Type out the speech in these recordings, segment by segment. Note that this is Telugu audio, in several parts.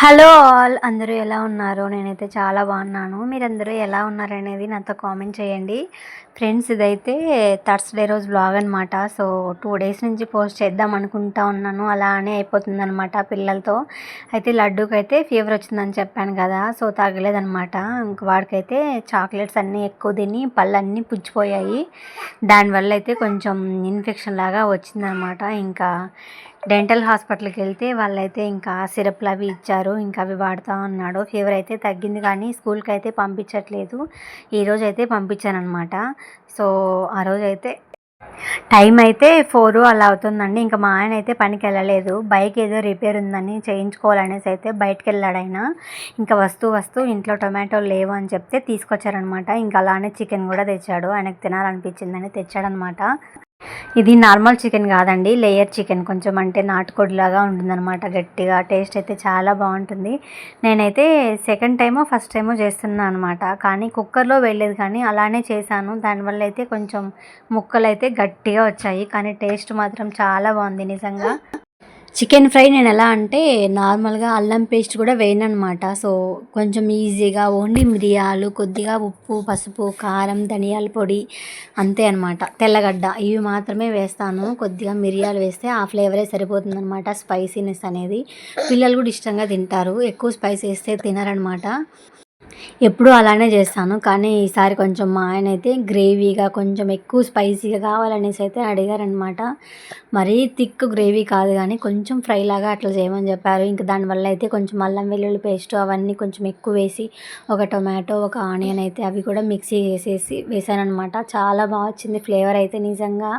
హలో ఆల్ అందరూ ఎలా ఉన్నారు? నేనైతే చాలా బాగున్నాను. మీరందరూ ఎలా ఉన్నారు అనేది నాతో కామెంట్ చేయండి. ఫ్రెండ్స్ ఇదైతే థర్స్డే రోజు బ్లాగ్ అనమాట సో టూ డేస్ నుంచి పోస్ట్ చేద్దాం అనుకుంటా ఉన్నాను. అలానే అయిపోతుందనమాట పిల్లలతో. అయితే లడ్డూకి అయితే ఫీవర్ వచ్చిందని చెప్పాను కదా సో తగ్గలేదనమాట ఇంక వాడికైతే చాక్లెట్స్ అన్నీ ఎక్కువ తిని పళ్ళు అన్నీ పుచ్చిపోయాయి. దానివల్ల అయితే కొంచెం ఇన్ఫెక్షన్ లాగా వచ్చిందనమాట ఇంకా డెంటల్ హాస్పిటల్కి వెళ్తే వాళ్ళైతే ఇంకా సిరప్లు అవి ఇచ్చారు. ఇంకా అవి వాడుతూ ఉన్నాడు ఫీవర్ అయితే తగ్గింది కానీ స్కూల్కి అయితే పంపించట్లేదు. ఈరోజు అయితే పంపించానమాట సో ఆ రోజు అయితే టైం అయితే ఫోర్ అలా అవుతుందండి. ఇంకా మా ఆయన అయితే పనికి వెళ్ళలేదు బైక్ ఏదో రిపేర్ ఉందని చేయించుకోవాలనేసి అయితే బయటకు వెళ్ళాడు ఆయన. ఇంకా వస్తూ వస్తూ ఇంట్లో టొమాటోలు లేవు అని చెప్తే తీసుకొచ్చారనమాట ఇంకా అలానే చికెన్ కూడా తెచ్చాడు. ఆయనకు తినాలనిపించిందని తెచ్చాడనమాట ఇది నార్మల్ చికెన్ కాదండి లేయర్ చికెన్. కొంచెం అంటే నాటుకోడిలాగా ఉంటుందన్నమాట గట్టిగా. టేస్ట్ అయితే చాలా బాగుంటుంది. నేనైతే సెకండ్ టైమో ఫస్ట్ టైమో చేస్తున్నాను అనమాట కానీ కుక్కర్లో వెళ్ళేది కానీ అలానే చేశాను. దానివల్ల అయితే కొంచెం ముక్కలు అయితే గట్టిగా వచ్చాయి. కానీ టేస్ట్ మాత్రం చాలా బాగుంది నిజంగా. చికెన్ ఫ్రై నేను ఎలా అంటే నార్మల్గా అల్లం పేస్ట్ కూడా వేయనమాట సో కొంచెం ఈజీగా ఓన్లీ మిరియాలు కొద్దిగా ఉప్పు పసుపు కారం ధనియాల పొడి అంతే అనమాట. తెల్లగడ్డ ఇవి మాత్రమే వేస్తాను. కొద్దిగా మిరియాలు వేస్తే ఆ ఫ్లేవరే సరిపోతుంది అనమాట స్పైసీనెస్ అనేది. పిల్లలు కూడా ఇష్టంగా తింటారు. ఎక్కువ స్పైస్ వేస్తే తినరనమాట. ఎప్పుడూ అలానే చేస్తాను. కానీ ఈసారి కొంచెం మా ఆయన అయితే గ్రేవీగా కొంచెం ఎక్కువ స్పైసీగా కావాలనేసి అయితే అడిగారనమాట మరీ థిక్ గ్రేవీ కాదు కానీ కొంచెం ఫ్రై లాగా అట్లా చేయమని చెప్పారు. ఇంకా దానివల్ల అయితే కొంచెం అల్లం వెల్లుల్లి పేస్ట్ అవన్నీ కొంచెం ఎక్కువ వేసి ఒక టొమాటో ఒక ఆనియన్ అయితే అవి కూడా మిక్సీ వేసేసి వేసానమాట చాలా బాగా వచ్చింది ఫ్లేవర్ అయితే నిజంగా.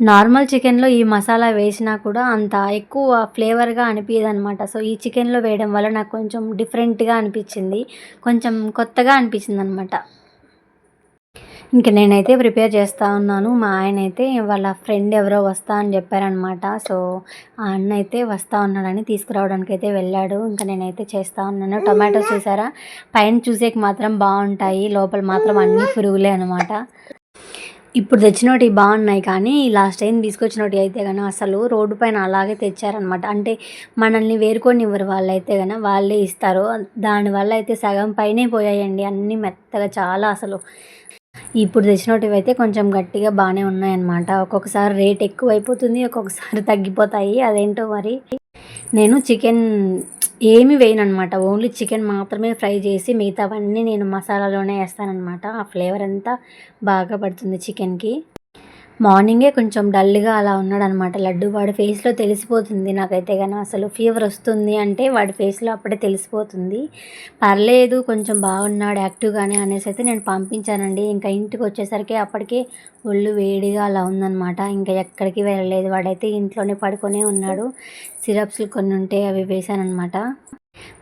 నార్మల్ చికెన్లో ఈ మసాలా వేసినా కూడా అంత ఎక్కువ ఫ్లేవర్గా అనిపించదనమాట సో ఈ చికెన్లో వేయడం వల్ల నాకు కొంచెం డిఫరెంట్గా అనిపించింది. కొంచెం కొత్తగా అనిపించింది అనమాట ఇంకా నేనైతే ప్రిపేర్ చేస్తూ ఉన్నాను. మా ఆయన అయితే వాళ్ళ ఫ్రెండ్ ఎవరో వస్తా అని చెప్పారనమాట సో ఆ అన్న అయితే వస్తా ఉన్నాడని తీసుకురావడానికి అయితే వెళ్ళాడు. ఇంకా నేనైతే చేస్తూ ఉన్నాను. టొమాటోస్ చూసారా? పైన చూసేకి మాత్రం బాగుంటాయి. లోపల మాత్రం అన్ని పురుగులే అనమాట ఇప్పుడు తెచ్చినోటి బాగున్నాయి కానీ లాస్ట్ టైం తీసుకొచ్చినోటి అయితే కానీ అసలు రోడ్డు పైన అలాగే తెచ్చారనమాట అంటే మనల్ని వేరుకొని ఇవ్వరు వాళ్ళయితే కానీ వాళ్ళే ఇస్తారు. దానివల్ల అయితే సగం పైనే పోయాయండి అన్నీ మెత్తగా చాలా అసలు. ఇప్పుడు తెచ్చినవి అయితే కొంచెం గట్టిగా బాగానే ఉన్నాయన్నమాట. ఒక్కొక్కసారి రేట్ ఎక్కువ అయిపోతుంది ఒక్కొక్కసారి తగ్గిపోతాయి. అదేంటో మరి? నేను చికెన్ ఏమి వేయనమాట ఓన్లీ చికెన్ మాత్రమే ఫ్రై చేసి మిగతావన్నీ నేను మసాలాలోనే వేస్తానన్నమాట. ఆ ఫ్లేవర్ అంతా బాగా పడుతుంది చికెన్కి. మార్నింగే కొంచెం డల్గా అలా ఉన్నాడనమాట. లడ్డు వాడి ఫేస్లో తెలిసిపోతుంది నాకైతే కానీ అసలు ఫీవర్ వస్తుంది అంటే వాడి ఫేస్లో అప్పుడే తెలిసిపోతుంది. పర్లేదు కొంచెం బాగున్నాడు యాక్టివ్గానే అనేసి అయితే నేను పంపించానండి. ఇంకా ఇంటికి వచ్చేసరికి అప్పటికే ఒళ్ళు వేడిగా అలా ఉందనమాట. ఇంకా ఎక్కడికి వెళ్ళలేదు. వాడైతే ఇంట్లోనే పడుకొనే ఉన్నాడు. సిరప్స్లు కొన్ని ఉంటే అవి వేశానమాట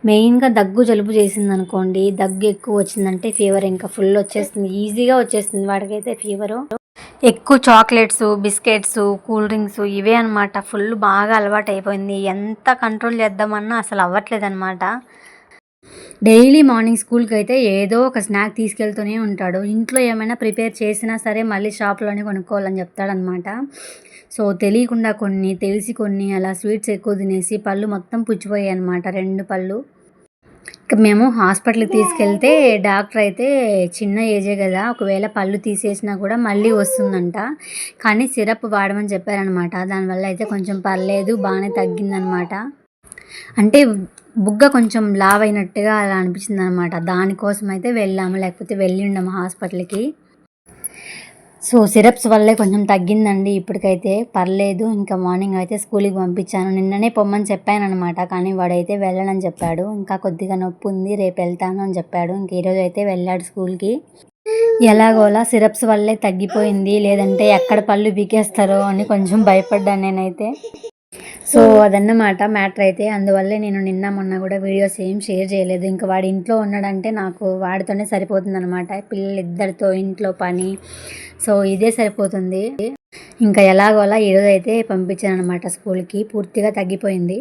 మెయిన్గా దగ్గు జలుబు చేసింది అనుకోండి దగ్గు ఎక్కువ వచ్చిందంటే ఫీవర్ ఇంకా ఫుల్ వచ్చేస్తుంది. ఈజీగా వచ్చేస్తుంది వాడికైతే ఫీవరు. ఎక్కువ చాక్లెట్స్ బిస్కెట్స్ కూల్ డ్రింక్స్ ఇవే అనమాట ఫుల్ బాగా అలవాటు అయిపోయింది ఎంత కంట్రోల్ చేద్దామన్నా అసలు అవ్వట్లేదు అనమాట డైలీ మార్నింగ్ స్కూల్కి అయితే ఏదో ఒక స్నాక్ తీసుకెళ్తూనే ఉంటాడు. ఇంట్లో ఏమైనా ప్రిపేర్ చేసినా సరే మళ్ళీ షాప్లోనే కొనుక్కోవాలని చెప్తాడనమాట సో తెలియకుండా కొన్ని తెలిసి కొన్ని అలా స్వీట్స్ ఎక్కువ తినేసి పళ్ళు మొత్తం పుచ్చిపోయాయి అనమాట రెండు పళ్ళు. మేము హాస్పిటల్కి తీసుకెళ్తే డాక్టర్ అయితే చిన్న ఏజే కదా ఒకవేళ పళ్ళు తీసేసినా కూడా మళ్ళీ వస్తుందంట. కానీ సిరప్ వాడమని చెప్పారనమాట. దానివల్ల అయితే కొంచెం పర్లేదు బాగానే తగ్గిందనమాట. అంటే బుగ్గ కొంచెం లావ్ అయినట్టుగా అలా అనిపించింది అనమాట దానికోసం అయితే వెళ్ళాము లేకపోతే వెళ్ళి ఉండము హాస్పిటల్కి. సో సిరప్స్ వల్లే కొంచెం తగ్గిందండి ఇప్పటికైతే. పర్లేదు ఇంకా మార్నింగ్ అయితే స్కూల్కి పంపించాను. నిన్ననే పొమ్మని చెప్పాను అనమాట కానీ వాడైతే వెళ్ళనని చెప్పాడు. ఇంకా కొద్దిగా నొప్పి ఉంది రేపు వెళ్తాను అని చెప్పాడు. ఇంక ఈరోజు అయితే వెళ్ళాడు స్కూల్కి. ఎలాగోలా సిరప్స్ వల్లే తగ్గిపోయింది లేదంటే ఎక్కడ పళ్ళు బీకేస్తారో అని కొంచెం భయపడ్డాను నేనైతే. సో అదన్నమాట మ్యాటర్ అయితే. అందువల్లే నేను నిన్న మొన్న కూడా వీడియోస్ ఏం షేర్ చేయలేదు. ఇంకా వాడి ఇంట్లో ఉన్నాడంటే నాకు వాడితోనే సరిపోతుంది అనమాట పిల్లలు ఇద్దరితో ఇంట్లో పని. సో ఇదే సరిపోతుంది. ఇంకా ఎలాగోలా ఈరోజు అయితే పంపించాను అనమాట స్కూల్కి. పూర్తిగా తగ్గిపోయింది.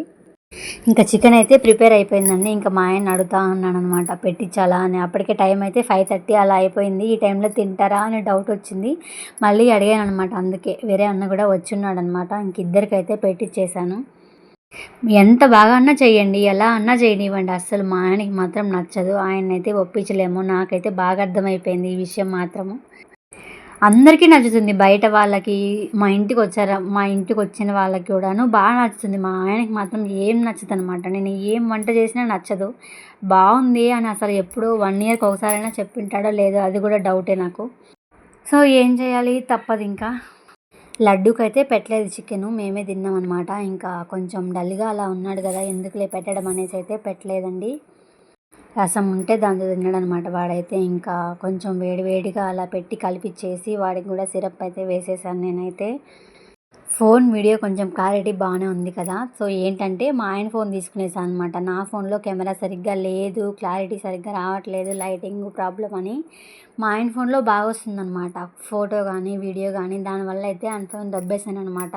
ఇంకా చికెన్ అయితే ప్రిపేర్ అయిపోయిందండి. ఇంకా మా ఆయన అడుగుతా ఉన్నాను అనమాట పెట్టించాలా? అని. అప్పటికే టైం అయితే ఫైవ్ థర్టీ అలా అయిపోయింది. ఈ టైంలో తింటారా అని డౌట్ వచ్చింది. మళ్ళీ అడిగాను అనమాట అందుకే వేరే అన్న కూడా వచ్చున్నాడు అనమాట ఇంక ఇద్దరికైతే పెట్టించేశాను ఎంత బాగా అన్నా చేయండి ఎలా అన్నా చేయనివ్వండి. అస్సలు మా ఆయనకి మాత్రం నచ్చదు. ఆయన అయితే ఒప్పించలేము. నాకైతే బాగా అర్థమైపోయింది ఈ విషయం మాత్రము. అందరికీ నచ్చుతుంది. బయట వాళ్ళకి మా ఇంటికి వచ్చారా మా ఇంటికి వచ్చిన వాళ్ళకి కూడాను బాగా నచ్చుతుంది. మా ఆయనకి మాత్రం ఏం నచ్చదు అనమాట నేను ఏం వంట చేసినా నచ్చదు. బాగుంది అని అసలు ఎప్పుడు వన్ ఇయర్కి ఒకసారైనా చెప్పింటాడో లేదో అది కూడా డౌటే నాకు. సో ఏం చేయాలి? తప్పదు ఇంకా. లడ్డూకి అయితే పెట్టలేదు చికెన్. మేమే తిన్నాం అనమాట ఇంకా కొంచెం డల్గా అలా ఉన్నాడు కదా ఎందుకులే పెట్టడం అనేసి అయితే పెట్టలేదండి. రసం ఉంటే దాంతో తిన్నాడు అనమాట వాడైతే. ఇంకా కొంచెం వేడి వేడిగా అలా పెట్టి కలిపిచ్చేసి వాడికి కూడా సిరప్ అయితే వేసేసాను నేనైతే. ఫోన్ వీడియో కొంచెం క్లారిటీ బాగానే ఉంది కదా. సో ఏంటంటే మా ఆయన ఫోన్ తీసుకునేసాను అనమాట నా ఫోన్లో కెమెరా సరిగ్గా లేదు క్లారిటీ సరిగ్గా రావట్లేదు లైటింగ్ ప్రాబ్లం అని మా ఆయన ఫోన్లో బాగా వస్తుందన్నమాట ఫోటో కానీ వీడియో కానీ దానివల్ల అయితే అంత దబ్బేసాను అనమాట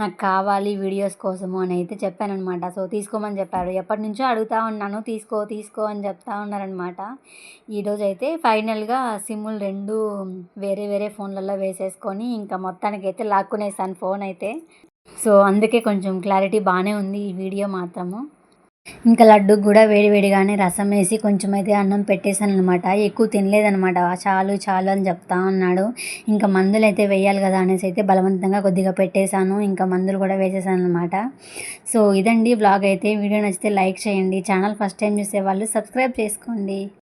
నాకు కావాలి వీడియోస్ కోసము అని అయితే చెప్పాను అనమాట సో తీసుకోమని చెప్పాడు. ఎప్పటి నుంచో అడుగుతూ ఉన్నాను. తీసుకో తీసుకో అని చెప్తా ఉన్నారనమాట ఈరోజు అయితే ఫైనల్గా సిమ్ములు రెండు వేరే వేరే ఫోన్లలో వేసేసుకొని ఇంకా మొత్తానికి అయితే లాక్కునేసాను ఫోన్ అయితే. సో అందుకే కొంచెం క్లారిటీ బాగానే ఉంది ఈ వీడియో మాత్రము. ఇంకా లడ్డు కూడా వేడివేడిగానే రసం వేసి కొంచెం అయితే అన్నం పెట్టేశాను అనమాట ఎక్కువ తినలేదనమాట చాలు చాలు అని చెప్తా ఉన్నాడు ఇంకా మందులు అయితే వేయాలి కదా అనేసి అయితే బలవంతంగా కొద్దిగా పెట్టేశాను. ఇంకా మందులు కూడా వేసేసాను అనమాట సో ఇదండి బ్లాగ్ అయితే. వీడియో నచ్చితే లైక్ చేయండి. ఛానల్ ఫస్ట్ టైం చూసే వాళ్ళు సబ్స్క్రైబ్ చేసుకోండి.